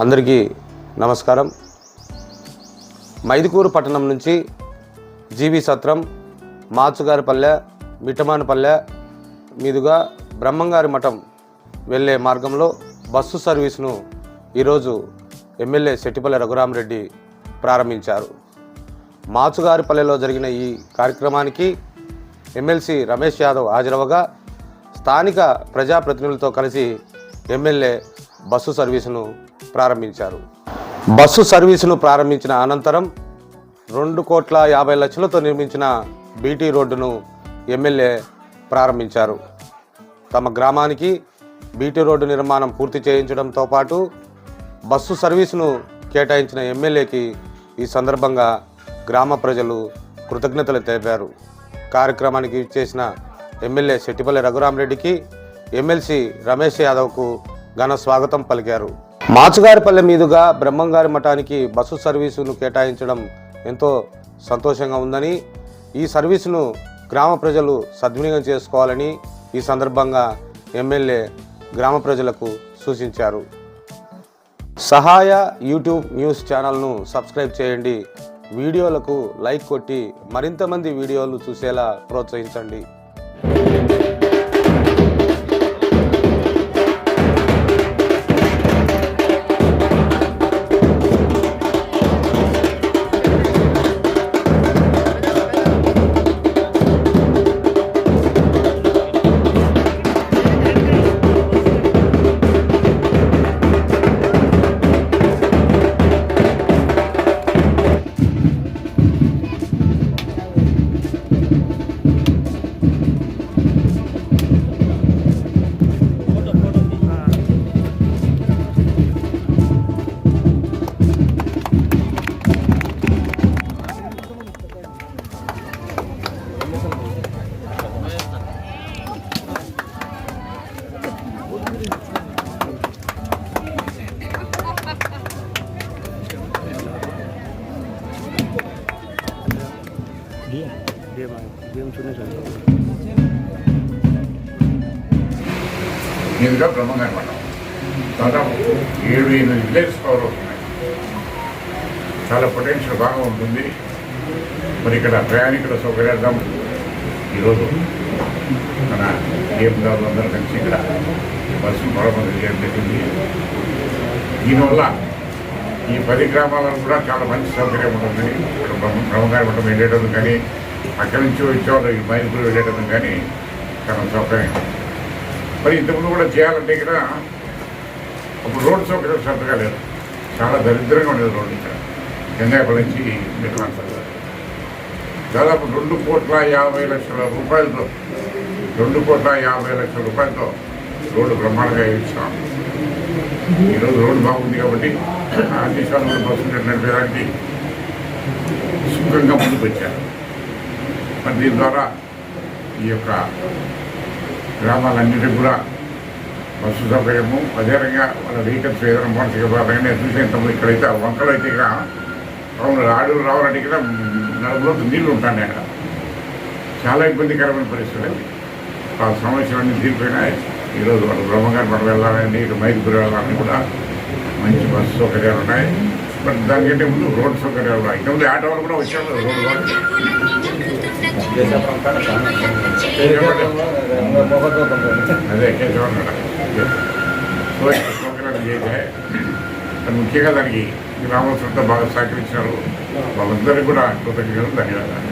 అందరికీ నమస్కారం. మైదుకూరు పట్టణం నుంచి జీవి సత్రం మాచుగారిపల్లె మిట్టమానపల్లె మీదుగా బ్రహ్మంగారి మఠం వెళ్ళే మార్గంలో బస్సు సర్వీసును ఈరోజు ఎమ్మెల్యే శెట్టిపల్లె రఘురామరెడ్డి ప్రారంభించారు. మాచుగారిపల్లెలో జరిగిన ఈ కార్యక్రమానికి ఎమ్మెల్సీ రమేష్ యాదవ్ హాజరవగా స్థానిక ప్రజాప్రతినిధులతో కలిసి ఎమ్మెల్యే బస్సు సర్వీసును ప్రారంభించారు. బస్సు సర్వీసును ప్రారంభించిన అనంతరం రెండు కోట్ల యాభై లక్షలతో నిర్మించిన బీటీ రోడ్డును ఎమ్మెల్యే ప్రారంభించారు. తమ గ్రామానికి బీటీ రోడ్డు నిర్మాణం పూర్తి చేయించడంతో పాటు బస్సు సర్వీసును కేటాయించిన ఎమ్మెల్యేకి ఈ సందర్భంగా గ్రామ ప్రజలు కృతజ్ఞతలు తెలిపారు. కార్యక్రమానికి చేసిన ఎమ్మెల్యే శెట్టిపల్లి రఘురామరెడ్డికి ఎమ్మెల్సీ రమేష్ యాదవ్కు ఘన స్వాగతం పలికారు. మాచుగారిపల్లె మీదుగా బ్రహ్మంగారి మఠానికి బస్సు సర్వీసును కేటాయించడం ఎంతో సంతోషంగా ఉందని ఈ సర్వీసును గ్రామ ప్రజలు సద్వినియోగం చేసుకోవాలని ఈ సందర్భంగా ఎమ్మెల్యే గ్రామ ప్రజలకు సూచించారు. సహాయ యూట్యూబ్ న్యూస్ ఛానల్ను సబ్స్క్రైబ్ చేయండి. వీడియోలకు లైక్ కొట్టి మరింతమంది వీడియోలు చూసేలా ప్రోత్సహించండి. మీదుగా బ్రహ్మంగారి మఠం దాదాపు ఏడు ఎనిమిది విలేజ్ కవర్ అవుతున్నాయి చాలా పొటెన్షియల్ బాగా ఉంటుంది మరి ఇక్కడ ప్రయాణికుల సౌకర్యార్థం ఈరోజు మన ఏఎందారులు అందరూ కలిసి ఇక్కడ బస్సు మరమ్మతు చేయడం జరిగింది దీనివల్ల ఈ పది గ్రామాలను కూడా చాలా మంచి సౌకర్యం ఉంటుంది. ఇక్కడ బ్రహ్మగారి మఠం వెళ్ళేటప్పుడు కానీ అక్కడి నుంచి వచ్చేవాళ్ళు ఈ మైదుగురు వెళ్ళేటప్పుడు కానీ చాలా సౌకర్యం. మరి ఇంతకుముందు కూడా చేయాలంటే ఇక్కడ అప్పుడు రోడ్డు సౌకర్యం సరిగ్గా లేదు. చాలా దరిద్రంగా ఉండేది రోడ్డు ఇక్కడ. గంగాపల్లి నుంచి నిర్మాణం దాదాపు రెండు కోట్ల యాభై లక్షల రూపాయలతో రెండు కోట్ల యాభై లక్షల రూపాయలతో రోడ్డు బ్రహ్మాండంగా ఇచ్చాం ఈరోజు రోడ్డు బాగుంది కాబట్టి అన్ని సార్లు బస్సు నడిపేదానికి సుఖంగా ముందుకు వచ్చారు. మరి దీని ద్వారా ఈ యొక్క గ్రామాలన్నింటికి కూడా బస్సు సౌకర్యము అదేవిధంగా వాళ్ళ వెహికల్స్ ఏదైనా మోటార్ బాగా చూసే ఇక్కడైతే వంకలు అయితే ఇక అవును అడవులు రావాలంటే ఇక్కడ నలుగురు నీళ్ళు ఉంటాను అక్కడ. చాలా ఇబ్బందికరమైన పరిస్థితులు. అది ఆ సమస్యలన్నీ తీరిపోయినాయి. ఈరోజు వాళ్ళు బ్రహ్మగారి పట్ల వెళ్ళాలని ఇటు మైదుగురు వెళ్ళాలని కూడా మంచి బస్సు సౌకర్యాలు ఉన్నాయి. బట్ దానికంటే ముందు రోడ్ సౌకర్యాలు ఉన్నాయి. ఇంతకుముందు ఆటోలు కూడా వచ్చారు రోడ్డు వాళ్ళు. అదే కేశవన్ సో సౌకర్యాలు చేశాయి ముఖ్యంగా దానికి గ్రామస్తులతో బాగా సహకరించారు వాళ్ళందరికీ కూడా కృతజ్ఞతలు ధన్యవాదాలు.